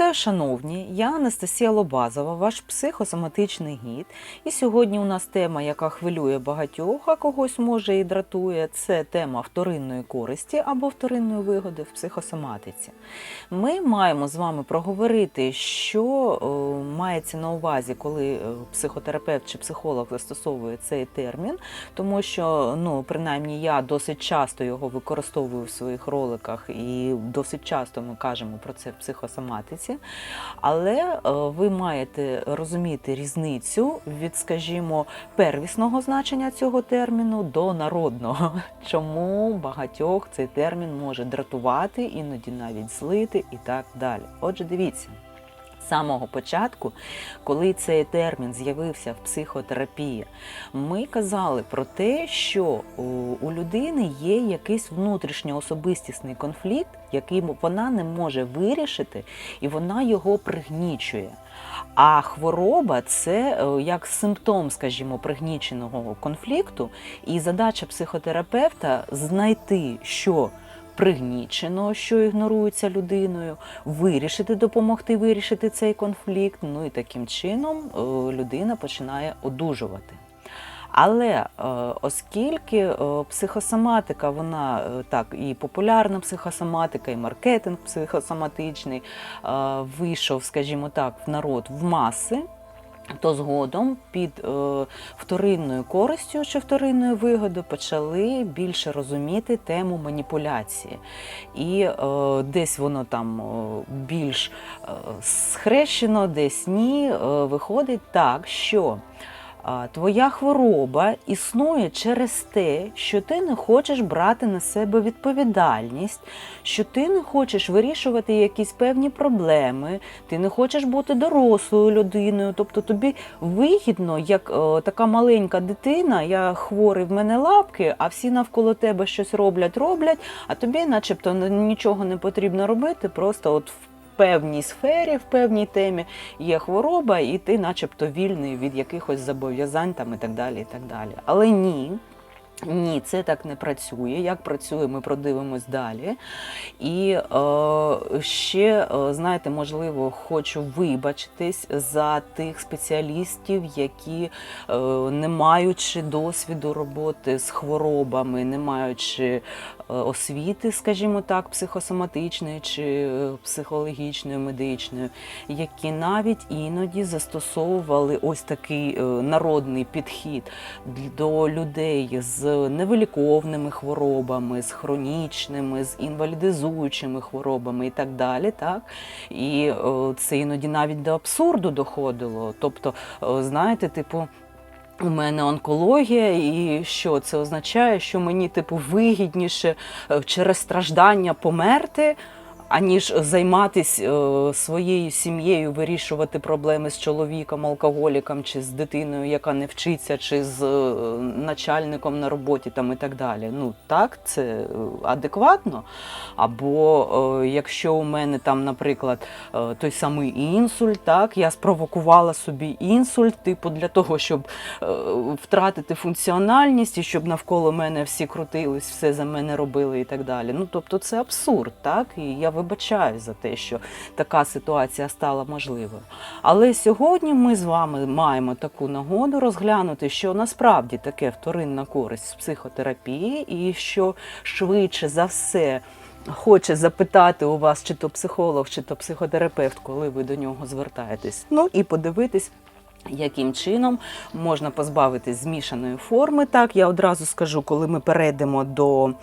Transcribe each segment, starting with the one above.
Вітаю, шановні! Я Анастасія Лобазова, ваш психосоматичний гід. І сьогодні у нас тема, яка хвилює багатьох, а когось може і дратує, це тема вторинної користі або вторинної вигоди в психосоматиці. Ми маємо з вами проговорити, що е, мається на увазі, коли е, психотерапевт чи психолог застосовує цей термін, тому що, ну, принаймні, я досить часто його використовую в своїх роликах, і досить часто ми кажемо про це в психосоматиці. Але е, ви маєте розуміти різницю від, скажімо, первісного значення цього терміну до народного. Чому багатьох цей термін може дратувати, іноді навіть злити і так далі. Отже, дивіться. Самого початку, коли цей термін з'явився в психотерапії, ми казали про те, що у- у людини є якийсь внутрішньоособистісний конфлікт, який вона не може вирішити, і вона його пригнічує. А хвороба це е, як симптом, скажімо, пригніченого конфлікту, і задача психотерапевта знайти, що пригнічено, що ігнорується людиною, вирішити, допомогти вирішити цей конфлікт. Ну і таким чином е, людина починає одужувати. Але е, оскільки е, психосоматика, вона е, так і популярна психосоматика, і маркетинг психосоматичний вийшов, скажімо так, в народ в маси. То згодом під е, вторинною користю чи вторинною вигодою почали більше розуміти тему маніпуляції. І е, десь воно там більш схрещено, десь ні. Е, виходить так, що Твоя хвороба існує через те, що ти не хочеш брати на себе відповідальність, що ти не хочеш вирішувати якісь певні проблеми, ти не хочеш бути дорослою людиною. Тобто тобі вигідно, як е, така маленька дитина, я хворий, в мене лапки, а всі навколо тебе щось роблять, роблять, а тобі, начебто, нічого не потрібно робити, просто от в певній сфері, в певній темі є хвороба, і ти, начебто, вільний від якихось зобов'язань там і так далі. і так далі. Але ні. Ні, це так не працює. Як працює, ми продивимось далі. І е, ще, е, знаєте, можливо, хочу вибачитись за тих спеціалістів, які, е, не маючи досвіду роботи з хворобами, не маючи освіти, скажімо так, психосоматичної чи е, психологічної, медичної, які навіть іноді застосовували ось такий е, народний підхід до людей з невиліковними хворобами, з хронічними, з інвалідизуючими хворобами і так далі. Так? І е, це іноді навіть до абсурду доходило. Тобто, е, знаєте, типу. У мене онкологія, і що це означає, що мені типу вигідніше е, через страждання померти, аніж займатися е, своєю сім'єю, вирішувати проблеми з чоловіком, алкоголіком, чи з дитиною, яка не вчиться, чи з е, начальником на роботі там і так далі. Ну так, це е, адекватно. Або якщо у мене там, наприклад, той самий інсульт, так я спровокувала собі інсульт, типу для того, щоб втратити функціональність і щоб навколо мене всі крутились, все за мене робили і так далі. Ну тобто це абсурд, так і я вибачаю за те, що така ситуація стала можливою. Але сьогодні ми з вами маємо таку нагоду розглянути, що насправді таке вторинна користь з психотерапії, і що швидше за все. Хоче запитати у вас, чи то психолог, чи то психотерапевт, коли ви до нього звертаєтесь. Ну і подивитись, яким чином можна позбавитись змішаної форми. Так, я одразу скажу, коли ми перейдемо до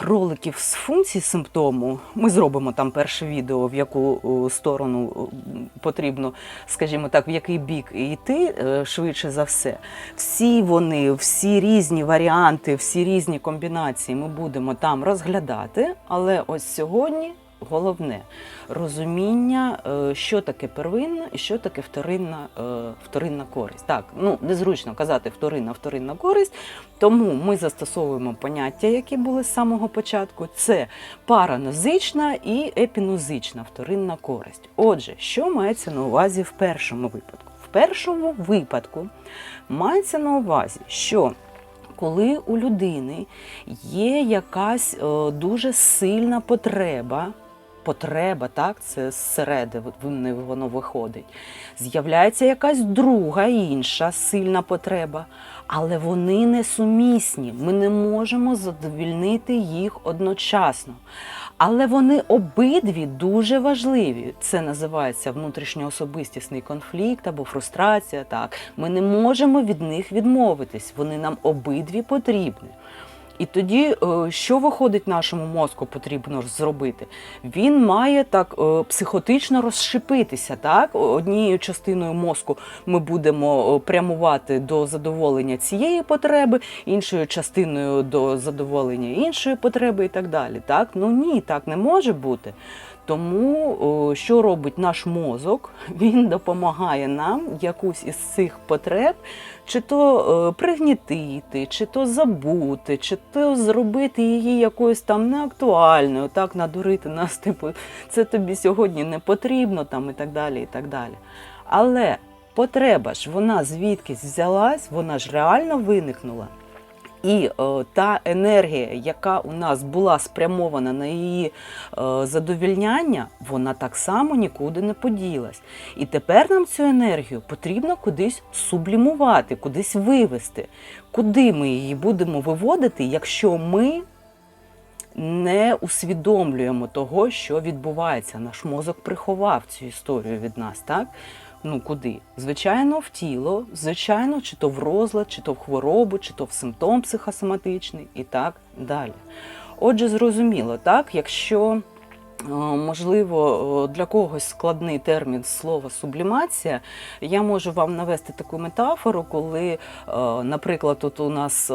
роликів з функцій симптому, ми зробимо там перше відео, в яку е, сторону е, потрібно, скажімо так, в який бік йти е, швидше за все. Всі вони, всі різні варіанти, всі різні комбінації ми будемо там розглядати. Але ось сьогодні головне розуміння, е, що таке первинна і що таке вторинна, е, вторинна користь. Так, ну незручно казати вторинна, вторинна користь, тому ми застосовуємо поняття, які були з самого початку. Це паранозична і епінозична вторинна користь. Отже, що мається на увазі в першому випадку? В першому випадку мається на увазі, що коли у людини є якась е, дуже сильна потреба потреба, так, це зсередини воно виходить. З'являється якась друга інша сильна потреба, але вони несумісні. Ми не можемо задовільнити їх одночасно. Але вони обидві дуже важливі. Це називається внутрішньоособистісний конфлікт або фрустрація. Так, ми не можемо від них відмовитись. Вони нам обидві потрібні. І тоді, е, що виходить нашому мозку, потрібно зробити? Він має так е, психотично розшипитися. Так, однією частиною мозку ми будемо е, прямувати до задоволення цієї потреби, іншою частиною до задоволення іншої потреби, і так далі. Так, ну ні, так не може бути. Тому що робить наш мозок? Він допомагає нам якусь із цих потреб, чи то пригнітити, чи то забути, чи то зробити її якоюсь там неактуальною, так надурити нас, типу, це тобі сьогодні не потрібно, там і так далі. і так далі. Але потреба ж вона звідкись взялась, вона ж реально виникнула. І е, та енергія, яка у нас була спрямована на її е, задовільняння, вона так само нікуди не поділась. І тепер нам цю енергію потрібно кудись сублімувати, кудись вивести. Куди ми її будемо виводити, якщо ми не усвідомлюємо того, що відбувається. Наш мозок приховав цю історію від нас, так? Ну куди? Звичайно, в тіло, звичайно, чи то в розлад, чи то в хворобу, чи то в симптом психосоматичний і так далі. Отже, зрозуміло, так, якщо можливо для когось складний термін слова сублімація, я можу вам навести таку метафору, коли, е, наприклад, тут у нас е,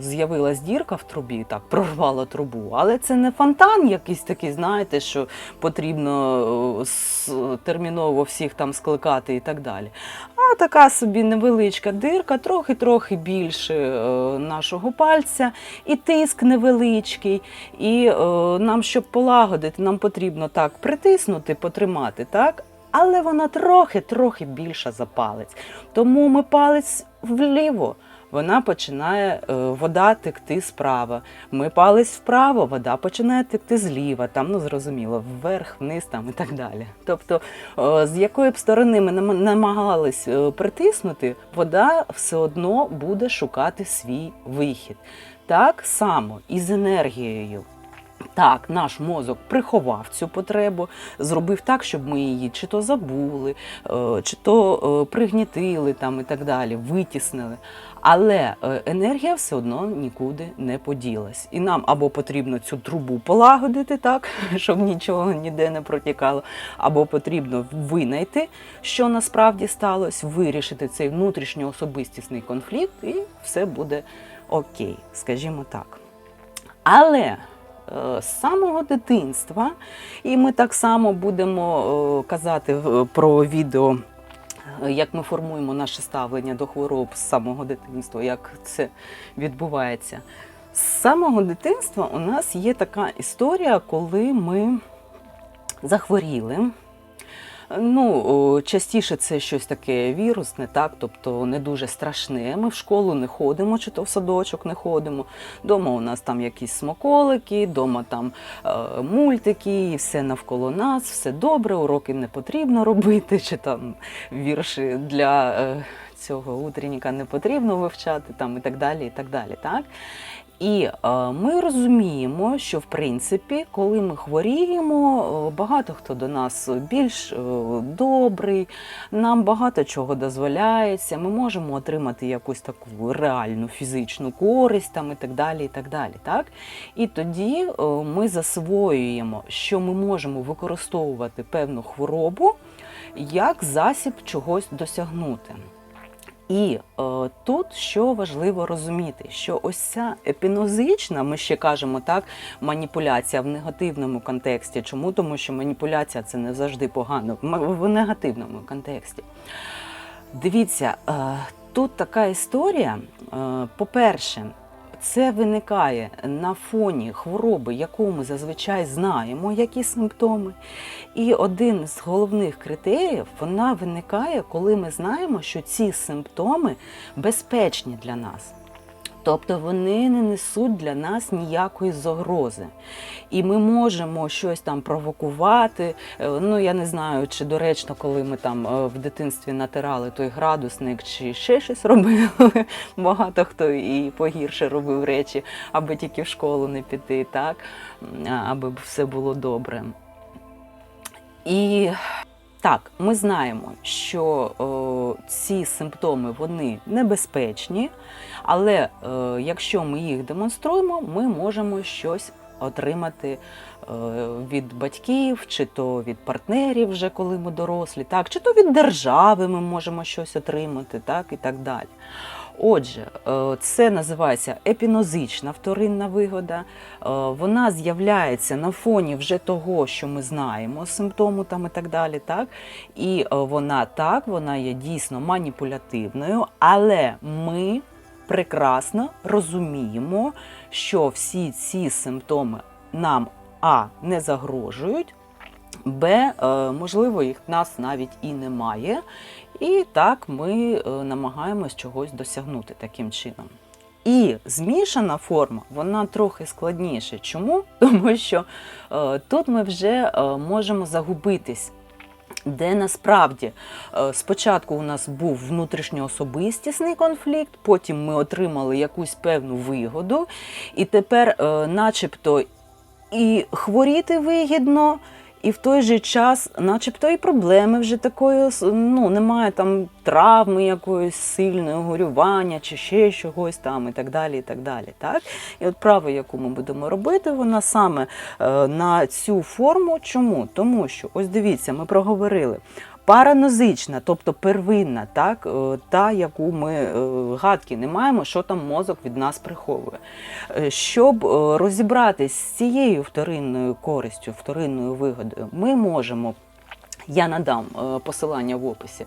з'явилась дірка в трубі, так, прорвала трубу, але це не фонтан якийсь такий, знаєте, що потрібно е, терміново всіх там скликати і так далі. А така собі невеличка дирка, трохи-трохи більше е, нашого пальця, і тиск невеличкий. І е, нам, щоб полагодити, нам потрібно так притиснути, потримати, так? Але вона трохи-трохи більша за палець. Тому ми палець вліво. Вона починає е, вода текти справа. Ми палець вправо, вода починає текти зліва, там ну зрозуміло, вверх, вниз там і так далі. Тобто, е, з якої б сторони ми нам- намагались е, притиснути, вода все одно буде шукати свій вихід. Так само і з енергією. Так, наш мозок приховав цю потребу, зробив так, щоб ми її чи то забули, е, чи то е, пригнітили там і так далі, витіснили. Але е, енергія все одно нікуди не поділась. І нам або потрібно цю трубу полагодити, так, щоб нічого ніде не протікало, або потрібно винайти, що насправді сталося, вирішити цей внутрішньоособистісний конфлікт, і все буде окей, скажімо так. Але з самого дитинства, і ми так само будемо е, казати е, про відео, е, як ми формуємо наше ставлення до хвороб з самого дитинства, як це відбувається. З самого дитинства у нас є така історія, коли ми захворіли. Ну, частіше це щось таке вірусне, так, тобто не дуже страшне. Ми в школу не ходимо, чи то в садочок не ходимо. Дома у нас там якісь смаколики, дома там е, мультики, і все навколо нас, все добре, уроки не потрібно робити, чи там вірші для е, цього утренніка не потрібно вивчати, там і так далі. І так далі так? І е, ми розуміємо, що в принципі, коли ми хворіємо, е, багато хто до нас більш е, добрий, нам багато чого дозволяється. Ми можемо отримати якусь таку реальну фізичну користь там і так далі. І так далі так? І тоді ми засвоюємо, що ми можемо використовувати певну хворобу як засіб чогось досягнути. І е, тут що важливо розуміти, що ось ця епінозична, ми ще кажемо так, маніпуляція в негативному контексті. Чому? Тому що маніпуляція це не завжди погано, в негативному контексті. Дивіться, е, тут така історія. Е, по-перше, це виникає на фоні хвороби, яку ми зазвичай знаємо, які симптоми. І один з головних критеріїв вона виникає, коли ми знаємо, що ці симптоми безпечні для нас. Тобто вони не несуть для нас ніякої загрози. І ми можемо щось там провокувати. Е, Ну, я не знаю, чи доречно, коли ми там е, в дитинстві натирали той градусник, чи ще щось робили. Багато хто і погірше робив речі, аби тільки в школу не піти, так? Аби все було добре. І так, ми знаємо, що о, ці симптоми вони небезпечні, але е, якщо ми їх демонструємо, ми можемо щось отримати е, від батьків, чи то від партнерів, вже коли ми дорослі, так, чи то від держави ми можемо щось отримати, так, і так далі. Отже, е, це називається епінозична вторинна вигода. Е, Вона з'являється на фоні вже того, що ми знаємо, симптому там і так далі. Так? І е, вона так, вона є дійсно маніпулятивною, але ми прекрасно розуміємо, що всі ці симптоми нам а не загрожують. Б, можливо, їх в нас навіть і немає. І так ми е, намагаємось чогось досягнути таким чином. І змішана форма, вона трохи складніша. Чому? Тому що е, тут ми вже е, можемо загубитись. Де насправді спочатку у нас був внутрішньоособистісний конфлікт, потім ми отримали якусь певну вигоду, і тепер, начебто, і хворіти вигідно, і в той же час, начебто, і проблеми вже такої, ну, немає там травми якоїсь сильної, горювання чи ще чогось там і так далі. І так далі. Так? І от право, яку ми будемо робити, вона саме е, на цю форму. Чому? Тому що, ось дивіться, ми проговорили. Паранозична, тобто первинна, так, е, та, яку ми е, гадки не маємо, що там мозок від нас приховує. Е, Щоб розібратись з цією вторинною користю, вторинною вигодою, ми можемо. Я надам посилання в описі.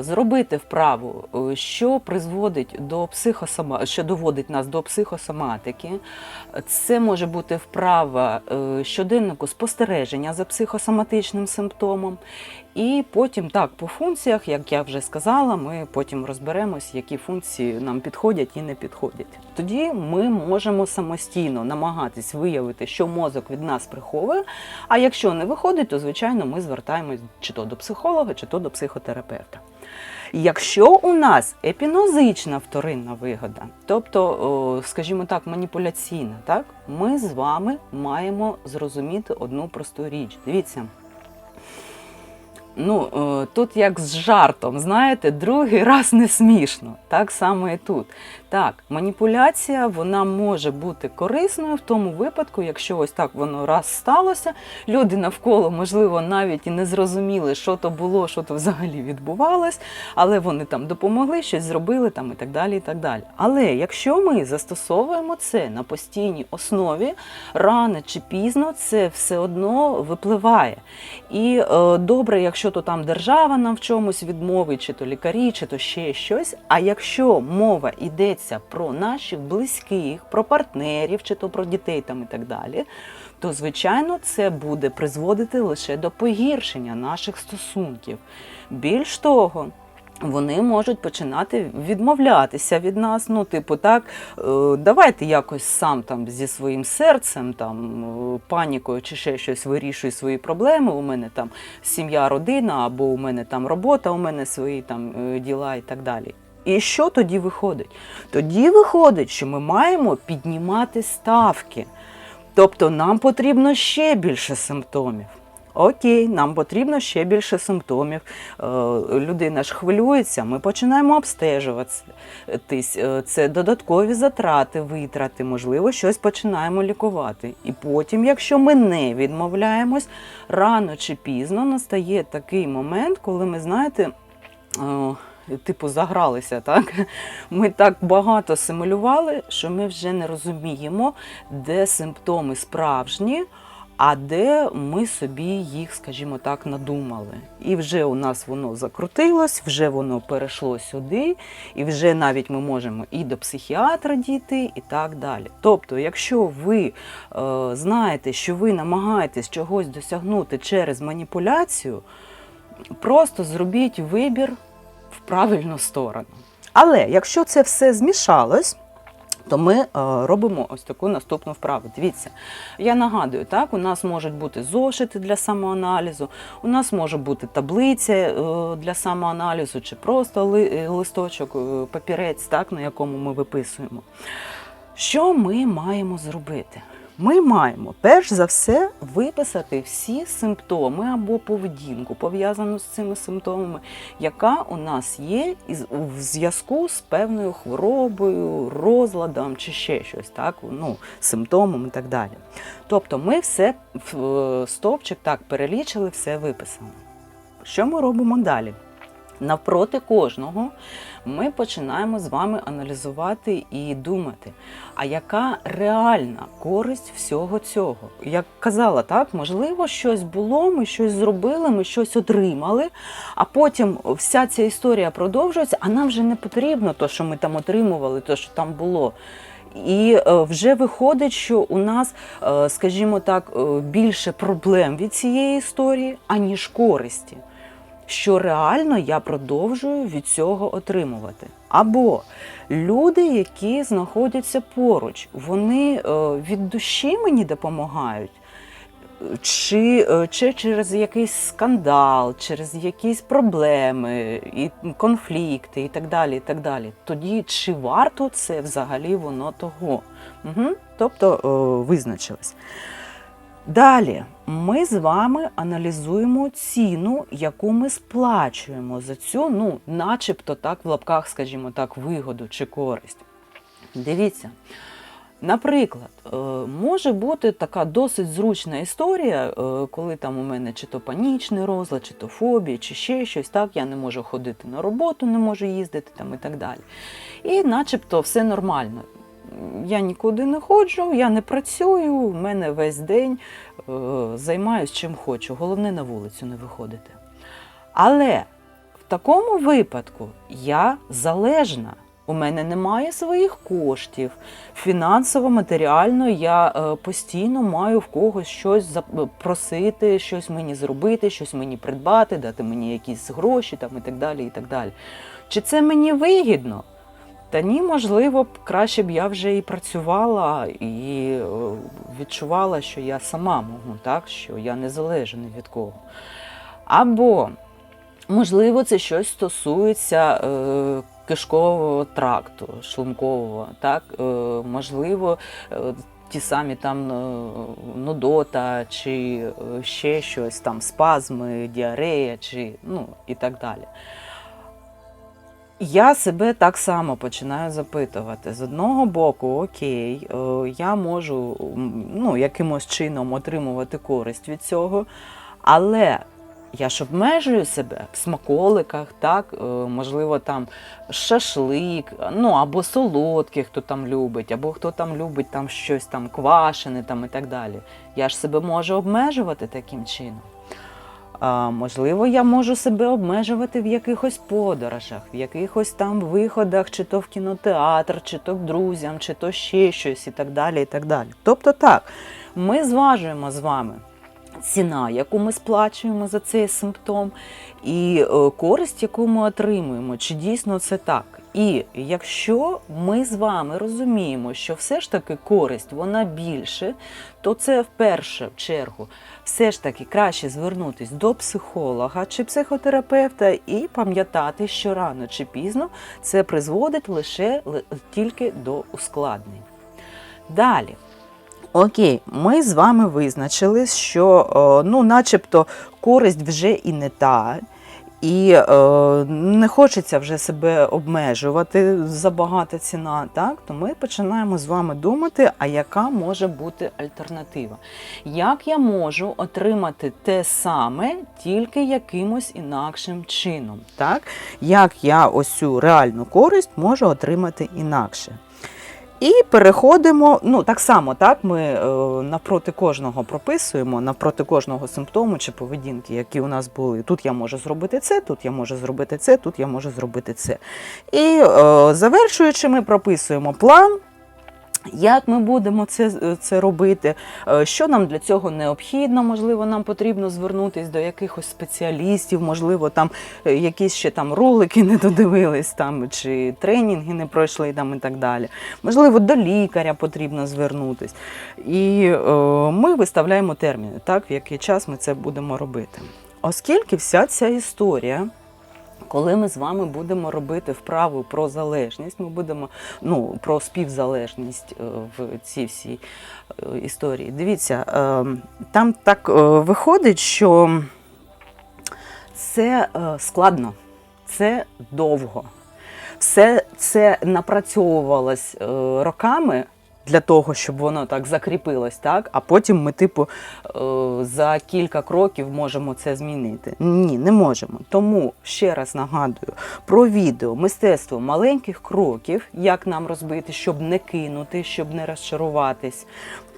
Зробити вправу, що призводить до психосома... що доводить нас до психосоматики. Це може бути вправа щоденнику спостереження за психосоматичним симптомом. І потім так, по функціях, як я вже сказала, ми потім розберемось, які функції нам підходять і не підходять. Тоді ми можемо самостійно намагатись виявити, що мозок від нас приховує. А якщо не виходить, то звичайно ми звертаємось чи то до психолога, чи то до психотерапевта. Якщо у нас епінозична вторинна вигода, тобто, скажімо так, маніпуляційна, так, ми з вами маємо зрозуміти одну просту річ. Дивіться. Ну, е, тут як з жартом, знаєте, другий раз не смішно. Так само і тут. Так, маніпуляція вона може бути корисною в тому випадку, якщо ось так воно раз сталося. Люди навколо, можливо, навіть і не зрозуміли, що то було, що то взагалі відбувалось, але вони там допомогли, щось зробили там і так далі. і так далі. Але якщо ми застосовуємо це на постійній основі, рано чи пізно це все одно випливає. І е, добре, якщо то там держава нам в чомусь відмовить, чи то лікарі, чи то ще щось. А якщо мова йдеться про наших близьких, про партнерів, чи то про дітей там і так далі, то звичайно це буде призводити лише до погіршення наших стосунків. Більш того, вони можуть починати відмовлятися від нас. Ну, типу, так, е, давайте якось сам там зі своїм серцем, там, е, панікою чи ще щось вирішуй свої проблеми. У мене там сім'я, родина, або у мене там робота, у мене свої там е, діла і так далі. І що тоді виходить? Тоді виходить, що ми маємо піднімати ставки. Тобто нам потрібно ще більше симптомів. Окей, нам потрібно ще більше симптомів. Е, Людина ж хвилюється, ми починаємо обстежуватись. Е, Це додаткові затрати, витрати, можливо, щось починаємо лікувати. І потім, якщо ми не відмовляємось, рано чи пізно настає такий момент, коли ми знаєте. Типу, загралися, так? Ми так багато симулювали, що ми вже не розуміємо, де симптоми справжні, а де ми собі їх, скажімо так, надумали. І вже у нас воно закрутилось, вже воно перейшло сюди, і вже навіть ми можемо і до психіатра дійти, і так далі. Тобто, якщо ви е, знаєте, що ви намагаєтесь чогось досягнути через маніпуляцію, просто зробіть вибір правильну сторону. Але якщо це все змішалось, то ми е, робимо ось таку наступну вправу. Дивіться, я нагадую, так, у нас можуть бути зошити для самоаналізу, у нас може бути таблиця е, для самоаналізу, чи просто е, листочок, папірець, так, на якому ми виписуємо. Що ми маємо зробити? Ми маємо перш за все виписати всі симптоми або поведінку, пов'язану з цими симптомами, яка у нас є в зв'язку з певною хворобою, розладом чи ще щось, так, ну, симптомом і так далі. Тобто ми все в е, стовпчик так перелічили, все виписано. Що ми робимо далі? Навпроти кожного ми починаємо з вами аналізувати і думати, а яка реальна користь всього цього? Як казала, так, можливо, щось було, ми щось зробили, ми щось отримали, а потім вся ця історія продовжується, а нам вже не потрібно то, що ми там отримували, то, що там було. І е, вже виходить, що у нас, е, скажімо так, е, більше проблем від цієї історії, аніж користі що реально я продовжую від цього отримувати. Або люди, які знаходяться поруч, вони е, від душі мені допомагають. Чи, е, чи через якийсь скандал, через якісь проблеми, і конфлікти і так далі. і так далі. Тоді чи варто це взагалі воно того? Угу. Тобто е, визначилось. Далі ми з вами аналізуємо ціну, яку ми сплачуємо за цю, ну, начебто так, в лапках, скажімо так, вигоду чи користь. Дивіться. Наприклад, е, може бути така досить зручна історія, е, коли там у мене чи то панічний розлад, чи то фобія, чи ще щось, так, я не можу ходити на роботу, не можу їздити там і так далі. І начебто все нормально. Я нікуди не ходжу, я не працюю, в мене весь день е, займаюсь чим хочу. Головне на вулицю не виходити. Але в такому випадку я залежна. У мене немає своїх коштів. Фінансово, матеріально я е, постійно маю в когось щось зап- просити, щось мені зробити, щось мені придбати, дати мені якісь гроші там, і так далі. і так далі. Чи це мені вигідно? Та ні, можливо, краще б я вже і працювала і е, відчувала, що я сама можу, так? що я не залежу від кого. Або, можливо, це щось стосується е, кишкового тракту, шлункового, так? Е, можливо, е, ті самі там е, нудота, чи ще щось, там спазми, діарея, чи, ну, і так далі. Я себе так само починаю запитувати. З одного боку, окей, е, я можу ну, якимось чином отримувати користь від цього, але я ж обмежую себе в смаколиках, так, е, можливо, там шашлик, ну або солодке, хто там любить, або хто там любить там щось там квашене там, і так далі. Я ж себе можу обмежувати таким чином. Можливо, я можу себе обмежувати в якихось подорожах, в якихось там виходах, чи то в кінотеатр, чи то к друзям, чи то ще щось, і так далі. і так далі. Тобто так, ми зважуємо з вами ціна, яку ми сплачуємо за цей симптом, і е, користь, яку ми отримуємо, чи дійсно це так. І якщо ми з вами розуміємо, що все ж таки користь вона більше, то це в першу чергу все ж таки краще звернутися до психолога чи психотерапевта і пам'ятати, що рано чи пізно це призводить лише тільки до ускладнень. Далі. Окей, ми з вами визначили, що е, ну, начебто користь вже і не та, і е, не хочеться вже себе обмежувати забагата ціна, так? то ми починаємо з вами думати, а яка може бути альтернатива? Як я можу отримати те саме, тільки якимось інакшим чином? Так? Як я ось цю реальну користь можу отримати інакше? І переходимо, ну так само, так ми е, навпроти кожного прописуємо, навпроти кожного симптому чи поведінки, які у нас були. Тут я можу зробити це, тут я можу зробити це, тут я можу зробити це. І е, завершуючи, ми прописуємо план, Як ми будемо це, це робити? Е, Що нам для цього необхідно? Можливо, нам потрібно звернутися до якихось спеціалістів, можливо, там е, якісь ще там ролики не додивились, там чи тренінги не пройшли там і так далі. Можливо, до лікаря потрібно звернутись. І е, ми виставляємо терміни, так, в який час ми це будемо робити. Оскільки вся ця історія. Коли ми з вами будемо робити вправу про залежність, ми будемо ну, про співзалежність е, в цій всій е, історії. Дивіться, е, там так виходить, що це складно, це довго. Все це напрацьовувалось роками для того, щоб воно так закріпилось, так? а потім ми, типу, е, за кілька кроків можемо це змінити. Ні, не можемо. Тому ще раз нагадую про відео мистецтво маленьких кроків, як нам розбити, щоб не кинути, щоб не розчаруватись.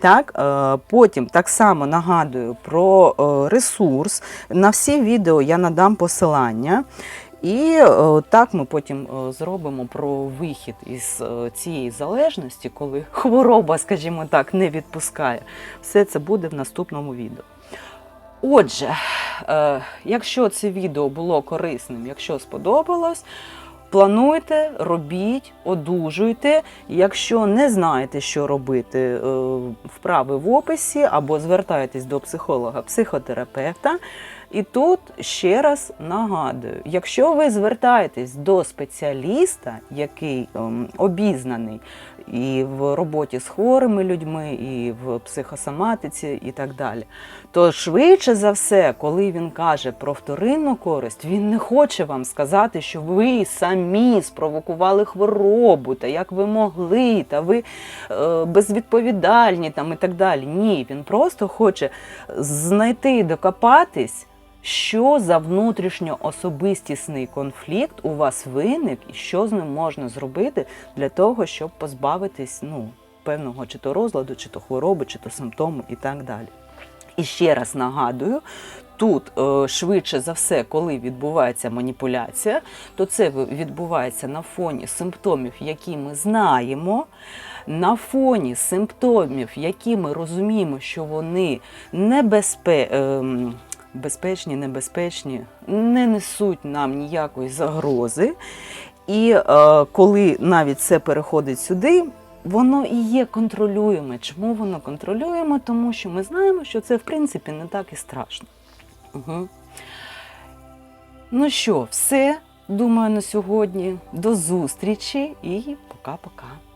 Так, е, потім так само нагадую про е, ресурс. На всі відео я надам посилання. І е, так ми потім е, зробимо про вихід із е, цієї залежності, коли хвороба, скажімо так, не відпускає. Все це буде в наступному відео. Отже, якщо це відео було корисним, якщо сподобалось, плануйте, робіть, одужуйте. Якщо не знаєте, що робити, вправи в описі або звертайтесь до психолога-психотерапевта. І тут ще раз нагадую: якщо ви звертаєтесь до спеціаліста, який ем, обізнаний і в роботі з хворими людьми, і в психосоматиці, і так далі, то швидше за все, коли він каже про вторинну користь, він не хоче вам сказати, що ви самі спровокували хворобу, та як ви могли, та ви е, безвідповідальні там і так далі. Ні, він просто хоче знайти, докопатись. Що за внутрішньоособистісний конфлікт у вас виник, і що з ним можна зробити для того, щоб позбавитись ну, певного чи то розладу, чи то хвороби, чи то симптому і так далі. І ще раз нагадую, тут е, швидше за все, коли відбувається маніпуляція, то це відбувається на фоні симптомів, які ми знаємо, на фоні симптомів, які ми розуміємо, що вони небезпе... безпечні, небезпечні, не несуть нам ніякої загрози. І е, коли навіть це переходить сюди, воно і є контролюємо. Чому воно контролюємо? Тому що ми знаємо, що це в принципі не так і страшно. Угу. Ну що, все, думаю, на сьогодні. До зустрічі і пока-пока.